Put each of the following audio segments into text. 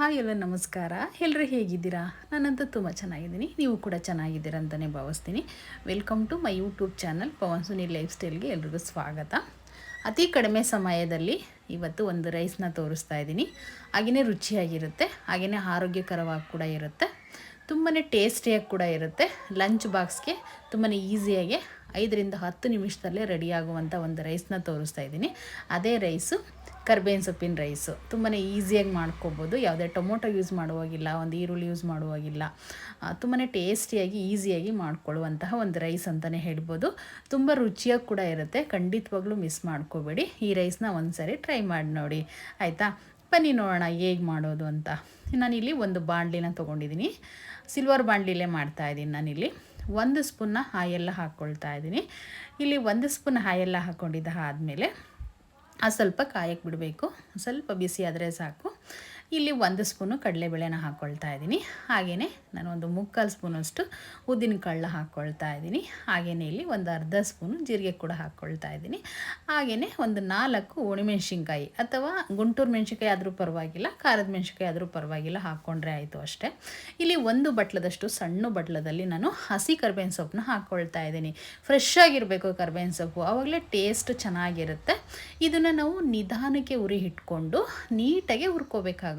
Hi ಎಲ್ಲ ನಮಸ್ಕಾರ. ಎಲ್ಲರೂ ಹೇಗಿದ್ದೀರಾ? ನಾನಂತೂ ತುಂಬ ಚೆನ್ನಾಗಿದ್ದೀನಿ. ನೀವು ಕೂಡ ಚೆನ್ನಾಗಿದ್ದೀರಾ ಅಂತಲೇ ಭಾವಿಸ್ತೀನಿ. Welcome to my YouTube channel Pavan Suni life ಸ್ಟೈಲ್ಗೆ ಎಲ್ರಿಗೂ ಸ್ವಾಗತ. ಅತಿ ಕಡಿಮೆ ಸಮಯದಲ್ಲಿ ಇವತ್ತು ಒಂದು ರೈಸ್ನ ತೋರಿಸ್ತಾ ಇದ್ದೀನಿ. ಹಾಗೆಯೇ ರುಚಿಯಾಗಿರುತ್ತೆ ಹಾಗೆಯೇ ಆರೋಗ್ಯಕರವಾಗಿ ಕೂಡ ಇರುತ್ತೆ. ತುಂಬಾ ಟೇಸ್ಟಿಯಾಗಿ ಕೂಡ ಇರುತ್ತೆ. ಲಂಚ್ ಬಾಕ್ಸ್ಗೆ ತುಂಬಾ ಈಸಿಯಾಗಿ ಐದರಿಂದ ಹತ್ತು ನಿಮಿಷದಲ್ಲೇ ರೆಡಿಯಾಗುವಂಥ ಒಂದು ರೈಸ್ನ ತೋರಿಸ್ತಾ ಇದ್ದೀನಿ. ಅದೇ ರೈಸು ಕರ್ಬೇವಿನ ಸೊಪ್ಪಿನ ರೈಸು. ತುಂಬಾ ಈಸಿಯಾಗಿ ಮಾಡ್ಕೋಬೋದು. ಯಾವುದೇ ಟೊಮೊಟೊ ಯೂಸ್ ಮಾಡುವಾಗಿಲ್ಲ, ಒಂದು ಈರುಳ್ಳಿ ಯೂಸ್ ಮಾಡುವಾಗಿಲ್ಲ. ತುಂಬಾ ಟೇಸ್ಟಿಯಾಗಿ, ಈಸಿಯಾಗಿ ಮಾಡ್ಕೊಳ್ಳುವಂತಹ ಒಂದು ರೈಸ್ ಅಂತಲೇ ಹೇಳ್ಬೋದು. ತುಂಬ ರುಚಿಯಾಗಿ ಕೂಡ ಇರುತ್ತೆ. ಖಂಡಿತವಾಗ್ಲೂ ಮಿಸ್ ಮಾಡ್ಕೋಬೇಡಿ. ಈ ರೈಸ್ನ ಒಂದು ಸಾರಿ ಟ್ರೈ ಮಾಡಿ ನೋಡಿ. ಆಯಿತಾ? ಬನ್ನಿ ನೋಡೋಣ ಹೇಗೆ ಮಾಡೋದು ಅಂತ. ನಾನಿಲ್ಲಿ ಒಂದು ಬಾಣಲಿನ ತೊಗೊಂಡಿದ್ದೀನಿ. ಸಿಲ್ವರ್ ಬಾಣಲಿಲ್ಲೇ ಮಾಡ್ತಾ ಇದ್ದೀನಿ ನಾನಿಲ್ಲಿ. ಒಂದು ಸ್ಪೂನ್ನ ಹಾಯೆಲ್ಲ ಹಾಕ್ಕೊಳ್ತಾ ಇದ್ದೀನಿ. ಇಲ್ಲಿ ಒಂದು ಸ್ಪೂನ್ ಹಾಯೆಲ್ಲ ಹಾಕ್ಕೊಂಡಿದ್ದ ಆದಮೇಲೆ ಅದು ಸ್ವಲ್ಪ ಕಾಯಕ್ಕೆ ಬಿಡಬೇಕು. ಸ್ವಲ್ಪ ಬಿಸಿ ಆದರೆ ಸಾಕು. ಇಲ್ಲಿ ಒಂದು ಸ್ಪೂನು ಕಡಲೆಬೇಳೆನ ಹಾಕ್ಕೊಳ್ತಾ ಇದ್ದೀನಿ. ಹಾಗೆಯೇ ನಾನು ಒಂದು ಮುಕ್ಕಾಲು ಸ್ಪೂನಷ್ಟು ಉದ್ದಿನ ಕಳ್ಳ ಹಾಕ್ಕೊಳ್ತಾ ಇದ್ದೀನಿ. ಹಾಗೆಯೇ ಇಲ್ಲಿ ಒಂದು ಅರ್ಧ ಸ್ಪೂನು ಜೀರಿಗೆ ಕೂಡ ಹಾಕ್ಕೊಳ್ತಾ ಇದ್ದೀನಿ. ಹಾಗೆಯೇ ಒಂದು ನಾಲ್ಕು ಒಣಮೆಣ್ಸಿನ್ಕಾಯಿ ಅಥವಾ ಗುಂಟೂರು ಮೆಣಸಿನ್ಕಾಯಿ ಆದರೂ ಪರವಾಗಿಲ್ಲ, ಖಾರದ ಮೆಣಸಿನ್ಕಾಯಿ ಆದರೂ ಪರವಾಗಿಲ್ಲ ಹಾಕ್ಕೊಂಡ್ರೆ ಆಯಿತು ಅಷ್ಟೇ. ಇಲ್ಲಿ ಒಂದು ಬಟ್ಲದಷ್ಟು ಸಣ್ಣ ಬಟ್ಲದಲ್ಲಿ ನಾನು ಹಸಿ ಕರ್ಬೇವಿನ ಸೊಪ್ಪನ್ನ ಹಾಕ್ಕೊಳ್ತಾ ಇದ್ದೀನಿ. ಫ್ರೆಶ್ ಆಗಿರಬೇಕು ಕರ್ಬೇವಿನ ಸೊಪ್ಪು ಆವಾಗಲೇ ಟೇಸ್ಟ್ ಚೆನ್ನಾಗಿರುತ್ತೆ. ಇದನ್ನು ನಾವು ನಿಧಾನಕ್ಕೆ ಉರಿ ಇಟ್ಕೊಂಡು ನೀಟಾಗಿ ಹುರ್ಕೋಬೇಕಾಗುತ್ತೆ.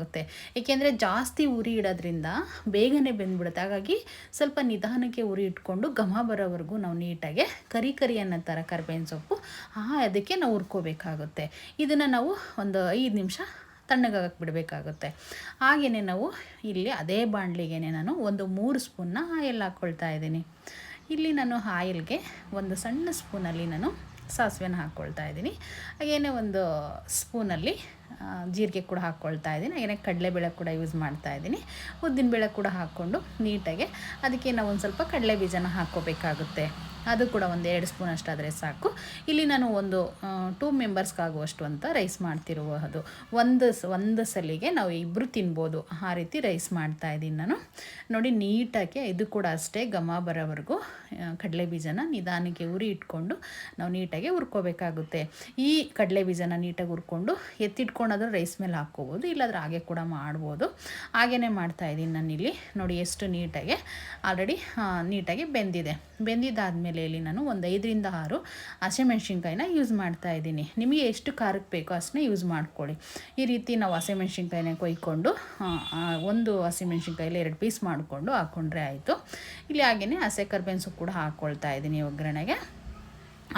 ಏಕೆಂದರೆ ಜಾಸ್ತಿ ಉರಿ ಇಡೋದ್ರಿಂದ ಬೇಗನೆ ಬೆಂದ್ಬಿಡುತ್ತೆ. ಹಾಗಾಗಿ ಸ್ವಲ್ಪ ನಿಧಾನಕ್ಕೆ ಉರಿ ಇಟ್ಕೊಂಡು ಘಮ ಬರೋವರೆಗೂ ನಾವು ನೀಟಾಗಿ ಕರಿ ಕರಿ ಅನ್ನೋ ಥರ ಕರ್ಬೇವಿನ ಸೊಪ್ಪು, ಆ, ಅದಕ್ಕೆ ನಾವು ಹುರ್ಕೋಬೇಕಾಗುತ್ತೆ. ಇದನ್ನು ನಾವು ಒಂದು ಐದು ನಿಮಿಷ ತಣ್ಣಗಾಗಕ್ಕೆ ಬಿಡಬೇಕಾಗುತ್ತೆ ಹಾಗೆಯೇ ನಾವು ಇಲ್ಲಿ ಅದೇ ಬಾಣಲಿಗೆ ನಾನು ಒಂದು ಮೂರು ಸ್ಪೂನ್ನ ಆಯಿಲ್ ಹಾಕ್ಕೊಳ್ತಾ ಇದ್ದೀನಿ. ಇಲ್ಲಿ ನಾನು ಆಯಿಲ್ಗೆ ಒಂದು ಸಣ್ಣ ಸ್ಪೂನಲ್ಲಿ ನಾನು ಸಾಸಿವೆನ ಹಾಕ್ಕೊಳ್ತಾ ಇದ್ದೀನಿ. ಹಾಗೇನೆ ಒಂದು ಸ್ಪೂನಲ್ಲಿ ಜೀರಿಗೆ ಕೂಡ ಹಾಕ್ಕೊಳ್ತಾ ಇದ್ದೀನಿ. ಹಾಗೆಯೇ ಕಡಲೆಬೇಳೆ ಕೂಡ ಯೂಸ್ ಮಾಡ್ತಾ ಇದ್ದೀನಿ. ಉದ್ದಿನಬೇಳೆ ಕೂಡ ಹಾಕ್ಕೊಂಡು ನೀಟಾಗಿ ಅದಕ್ಕೆ ನಾವು ಒಂದು ಸ್ವಲ್ಪ ಕಡಲೆ ಬೀಜನ ಹಾಕ್ಕೋಬೇಕಾಗುತ್ತೆ. ಅದು ಕೂಡ ಒಂದು ಎರಡು ಸ್ಪೂನ್ ಅಷ್ಟಾದರೆ ಸಾಕು. ಇಲ್ಲಿ ನಾನು ಒಂದು ಟೂ ಮೆಂಬರ್ಸ್ಗಾಗುವಷ್ಟು ಅಂತ ರೈಸ್ ಮಾಡ್ತಿರುವುದು. ಒಂದು ಒಂದು ಸಲಿಗೆ ನಾವು ಇಬ್ಬರು ತಿನ್ಬೋದು. ಆ ರೀತಿ ರೈಸ್ ಮಾಡ್ತಾ ಇದ್ದೀನಿ ನಾನು. ನೋಡಿ ನೀಟಾಗಿ ಇದು ಕೂಡ ಅಷ್ಟೇ ಘಮ ಬರೋವರೆಗೂ ಕಡಲೆ ಬೀಜನ ನಿಧಾನಕ್ಕೆ ಉರಿ ಇಟ್ಕೊಂಡು ನಾವು ನೀಟಾಗಿ ಹುರ್ಕೋಬೇಕಾಗುತ್ತೆ. ಈ ಕಡಲೆ ಬೀಜನ ನೀಟಾಗಿ ಹುರ್ಕೊಂಡು ಎತ್ತಿಟ್ಕೊಂಡಾದ್ರೂ ರೈಸ್ ಮೇಲೆ ಹಾಕ್ಕೋಬೋದು, ಇಲ್ಲಾಂದ್ರೆ ಹಾಗೆ ಕೂಡ ಮಾಡ್ಬೋದು. ಹಾಗೇ ಮಾಡ್ತಾಯಿದ್ದೀನಿ ನಾನಿಲ್ಲಿ. ನೋಡಿ ಎಷ್ಟು ನೀಟಾಗಿ ಆಲ್ರೆಡಿ ನೀಟಾಗಿ ಬೆಂದಿದೆ. ಬೆಂದಿದ್ದಾದಮೇಲೆ ಇಲ್ಲಿ ನಾನು ಒಂದು ಐದರಿಂದ ಆರು ಹಸಿಮೆಣ್ಸಿನ್ಕಾಯಿನ ಯೂಸ್ ಮಾಡ್ತಾ ಇದ್ದೀನಿ. ನಿಮಗೆ ಎಷ್ಟು ಖಾರಕ್ಕೆ ಬೇಕೋ ಅಷ್ಟನ್ನ ಯೂಸ್ ಮಾಡ್ಕೊಳ್ಳಿ. ಈ ರೀತಿ ನಾವು ಹಸಿಮೆಣ್ಸಿನ್ಕಾಯಿನ ಕೊಯ್ಕೊಂಡು ಒಂದು ಹಸಿಮೆಣ್ಸಿನ್ಕಾಯಲ್ಲಿ ಎರಡು ಪೀಸ್ ಮಾಡಿಕೊಂಡು ಹಾಕ್ಕೊಂಡ್ರೆ ಆಯಿತು. ಇಲ್ಲಿ ಹಾಗೆಯೇ ಹಸೆ ಕರ್ಬೇವಿನ ಕೂಡ ಹಾಕ್ಕೊಳ್ತಾ ಇದ್ದೀನಿ ಒಗ್ಗರಣೆಗೆ.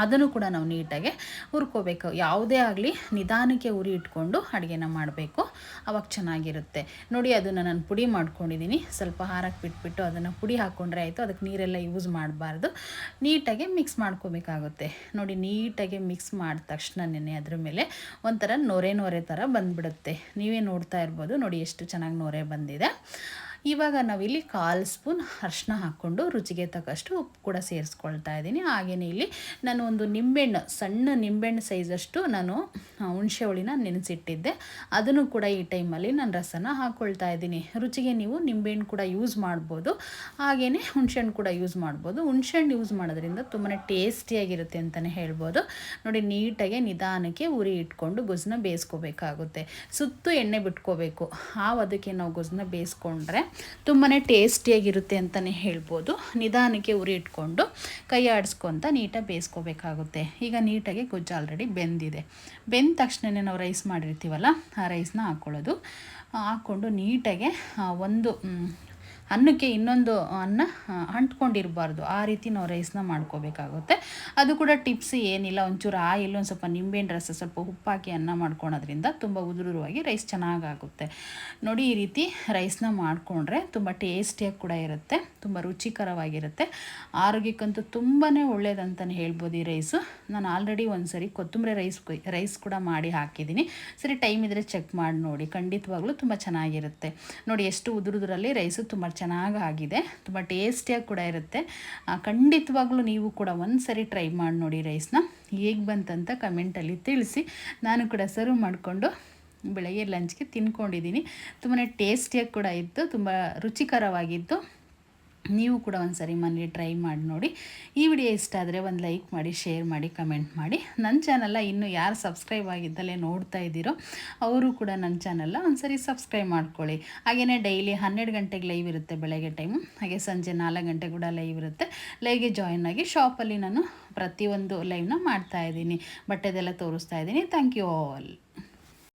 ಅದನ್ನು ಕೂಡ ನಾವು ನೀಟಾಗಿ ಹುರ್ಕೋಬೇಕು. ಯಾವುದೇ ಆಗಲಿ ನಿಧಾನಕ್ಕೆ ಉರಿ ಇಟ್ಕೊಂಡು ಅಡುಗೆನ ಮಾಡಬೇಕು. ಅವಾಗ ಚೆನ್ನಾಗಿರುತ್ತೆ. ನೋಡಿ, ಅದನ್ನು ನಾನು ಪುಡಿ ಮಾಡ್ಕೊಂಡಿದ್ದೀನಿ. ಸ್ವಲ್ಪ ಹಾರಕ್ಕೆ ಬಿಟ್ಬಿಟ್ಟು ಅದನ್ನು ಪುಡಿ ಹಾಕ್ಕೊಂಡ್ರೆ ಆಯಿತು. ಅದಕ್ಕೆ ನೀರೆಲ್ಲ ಯೂಸ್ ಮಾಡಬಾರ್ದು. ನೀಟಾಗಿ ಮಿಕ್ಸ್ ಮಾಡ್ಕೋಬೇಕಾಗುತ್ತೆ. ನೋಡಿ, ನೀಟಾಗಿ ಮಿಕ್ಸ್ ಮಾಡಿದ ತಕ್ಷಣನೇ ಅದ್ರ ಮೇಲೆ ಒಂಥರ ನೊರೆ ನೊರೆ ಥರ ಬಂದುಬಿಡುತ್ತೆ. ನೀವೇ ನೋಡ್ತಾ ಇರ್ಬೋದು. ನೋಡಿ, ಎಷ್ಟು ಚೆನ್ನಾಗಿ ನೊರೆ ಬಂದಿದೆ. ಇವಾಗ ನಾವಿಲ್ಲಿ ಕಾಲು ಸ್ಪೂನ್ ಅರ್ಶಿನ ಹಾಕ್ಕೊಂಡು ರುಚಿಗೆ ತಕ್ಕಷ್ಟು ಉಪ್ಪು ಕೂಡ ಸೇರಿಸ್ಕೊಳ್ತಾ ಇದ್ದೀನಿ. ಹಾಗೆಯೇ ಇಲ್ಲಿ ನಾನು ಒಂದು ನಿಂಬೆಹಣ್ಣು, ಸಣ್ಣ ನಿಂಬೆಹಣ್ಣು ಸೈಜಷ್ಟು ನಾನು ಹುಣಸೆ ಹುಳಿನ ನೆನೆಸಿಟ್ಟಿದ್ದೆ. ಅದನ್ನು ಕೂಡ ಈ ಟೈಮಲ್ಲಿ ನಾನು ರಸನ ಹಾಕ್ಕೊಳ್ತಾ ಇದ್ದೀನಿ. ರುಚಿಗೆ ನೀವು ನಿಂಬೆಹಣ್ಣು ಕೂಡ ಯೂಸ್ ಮಾಡ್ಬೋದು. ಹಾಗೆಯೇ ಹುಣಸೆಹಣ್ಣು ಕೂಡ ಯೂಸ್ ಮಾಡ್ಬೋದು. ಹುಣಸೆಹಣ್ಣು ಯೂಸ್ ಮಾಡೋದ್ರಿಂದ ತುಂಬಾ ಟೇಸ್ಟಿಯಾಗಿರುತ್ತೆ ಅಂತಲೇ ಹೇಳ್ಬೋದು. ನೋಡಿ, ನೀಟಾಗಿ ನಿಧಾನಕ್ಕೆ ಉರಿ ಇಟ್ಕೊಂಡು ಗೊಜ್ಜನ್ನ ಬೇಯಿಸ್ಕೋಬೇಕಾಗುತ್ತೆ. ಸುತ್ತು ಎಣ್ಣೆ ಬಿಟ್ಕೋಬೇಕು. ಆ ಅದಕ್ಕೆ ನಾವು ಗೊಜ್ಜನ್ನ ಬೇಯಿಸ್ಕೊಂಡ್ರೆ ತುಂಬಾ ಟೇಸ್ಟಿಯಾಗಿರುತ್ತೆ ಅಂತಲೇ ಹೇಳ್ಬೋದು. ನಿಧಾನಕ್ಕೆ ಉರಿ ಇಟ್ಕೊಂಡು ಕೈ ಆಡಿಸ್ಕೊತ ನೀಟಾಗಿ ಬೇಯಿಸ್ಕೋಬೇಕಾಗುತ್ತೆ. ಈಗ ನೀಟಾಗಿ ಗೊಜ್ಜು ಆಲ್ರೆಡಿ ಬೆಂದಿದೆ. ಬೆಂದ ತಕ್ಷಣವೇ ನಾವು ರೈಸ್ ಮಾಡಿರ್ತೀವಲ್ಲ, ಆ ರೈಸ್ನ ಹಾಕ್ಕೊಳ್ಳೋದು ಹಾಕ್ಕೊಂಡು ನೀಟಾಗೆ ಒಂದು ಅನ್ನಕ್ಕೆ ಇನ್ನೊಂದು ಅನ್ನ ಅಂಟ್ಕೊಂಡಿರಬಾರ್ದು. ಆ ರೀತಿ ನಾವು ರೈಸ್ನ ಮಾಡ್ಕೋಬೇಕಾಗುತ್ತೆ. ಅದು ಕೂಡ ಟಿಪ್ಸ್ ಏನಿಲ್ಲ. ಒಂಚೂರು ಆಯಿಲ್, ಒಂದು ಸ್ವಲ್ಪ ನಿಂಬೆಹಣ್ಣು ರಸ, ಸ್ವಲ್ಪ ಉಪ್ಪಾಕಿ ಅನ್ನ ಮಾಡ್ಕೊಳೋದ್ರಿಂದ ತುಂಬ ಉದುರುವಾಗಿ ರೈಸ್ ಚೆನ್ನಾಗಾಗುತ್ತೆ. ನೋಡಿ, ಈ ರೀತಿ ರೈಸ್ನ ಮಾಡಿಕೊಂಡ್ರೆ ತುಂಬ ಟೇಸ್ಟಿಯಾಗಿ ಕೂಡ ಇರುತ್ತೆ. ತುಂಬ ರುಚಿಕರವಾಗಿರುತ್ತೆ. ಆರೋಗ್ಯಕ್ಕಂತೂ ತುಂಬಾ ಒಳ್ಳೇದಂತಲೇ ಹೇಳ್ಬೋದು ಈ ರೈಸು. ನಾನು ಆಲ್ರೆಡಿ ಒಂದು ಸರಿ ಕೊತ್ತಂಬರಿ ರೈಸ್ ರೈಸ್ ಕೂಡ ಮಾಡಿ ಹಾಕಿದ್ದೀನಿ. ಸರಿ, ಟೈಮ್ ಇದ್ದರೆ ಚೆಕ್ ಮಾಡಿ ನೋಡಿ. ಖಂಡಿತವಾಗ್ಲೂ ತುಂಬ ಚೆನ್ನಾಗಿರುತ್ತೆ. ನೋಡಿ, ಎಷ್ಟು ಉದುರುದ್ರಲ್ಲಿ ರೈಸು ತುಂಬ ಚೆನ್ನಾಗಿ ಆಗಿದೆ ತುಂಬ ಟೇಸ್ಟಿಯಾಗಿ ಕೂಡ ಇರುತ್ತೆ. ಖಂಡಿತವಾಗ್ಲೂ ನೀವು ಕೂಡ ಒಂದು ಸರಿ ಟ್ರೈ ಮಾಡಿ ನೋಡಿ ರೈಸ್ನ. ಹೇಗೆ ಬಂತಂತ ಕಮೆಂಟಲ್ಲಿ ತಿಳಿಸಿ. ನಾನು ಕೂಡ ಸರ್ವ್ ಮಾಡಿಕೊಂಡು ಬೆಳಗ್ಗೆ ಲಂಚ್ಗೆ ತಿನ್ಕೊಂಡಿದ್ದೀನಿ. ತುಂಬಾ ಟೇಸ್ಟಿಯಾಗಿ ಕೂಡ ಇತ್ತು. ತುಂಬ ರುಚಿಕರವಾಗಿತ್ತು. ನೀವು ಕೂಡ ಒಂದು ಸರಿ ಮನೇಲಿ ಟ್ರೈ ಮಾಡಿ ನೋಡಿ. ಈ ವಿಡಿಯೋ ಇಷ್ಟ ಆದರೆ ಒಂದು ಲೈಕ್ ಮಾಡಿ, ಶೇರ್ ಮಾಡಿ, ಕಮೆಂಟ್ ಮಾಡಿ. ನನ್ನ ಚಾನಲ್ನ ಇನ್ನೂ ಯಾರು ಸಬ್ಸ್ಕ್ರೈಬ್ ಆಗಿದ್ದಲ್ಲೇ ನೋಡ್ತಾ ಇದ್ದೀರೋ ಅವರು ಕೂಡ ನನ್ನ ಚಾನಲ್ನ ಒಂದು ಸರಿ ಸಬ್ಸ್ಕ್ರೈಬ್ ಮಾಡ್ಕೊಳ್ಳಿ. ಹಾಗೆಯೇ ಡೈಲಿ ಹನ್ನೆರಡು ಗಂಟೆಗೆ ಲೈವ್ ಇರುತ್ತೆ ಬೆಳಗ್ಗೆ ಟೈಮು. ಹಾಗೆ ಸಂಜೆ ನಾಲ್ಕು ಗಂಟೆ ಕೂಡ ಲೈವ್ ಇರುತ್ತೆ. ಲೈವ್ಗೆ ಜಾಯಿನ್ ಆಗಿ ಶಾಪಲ್ಲಿ ನಾನು ಪ್ರತಿಯೊಂದು ಲೈವ್ನ ಮಾಡ್ತಾ ಇದ್ದೀನಿ. ಬಟ್ಟೆದೆಲ್ಲ ತೋರಿಸ್ತಾ ಇದ್ದೀನಿ. Thank you all.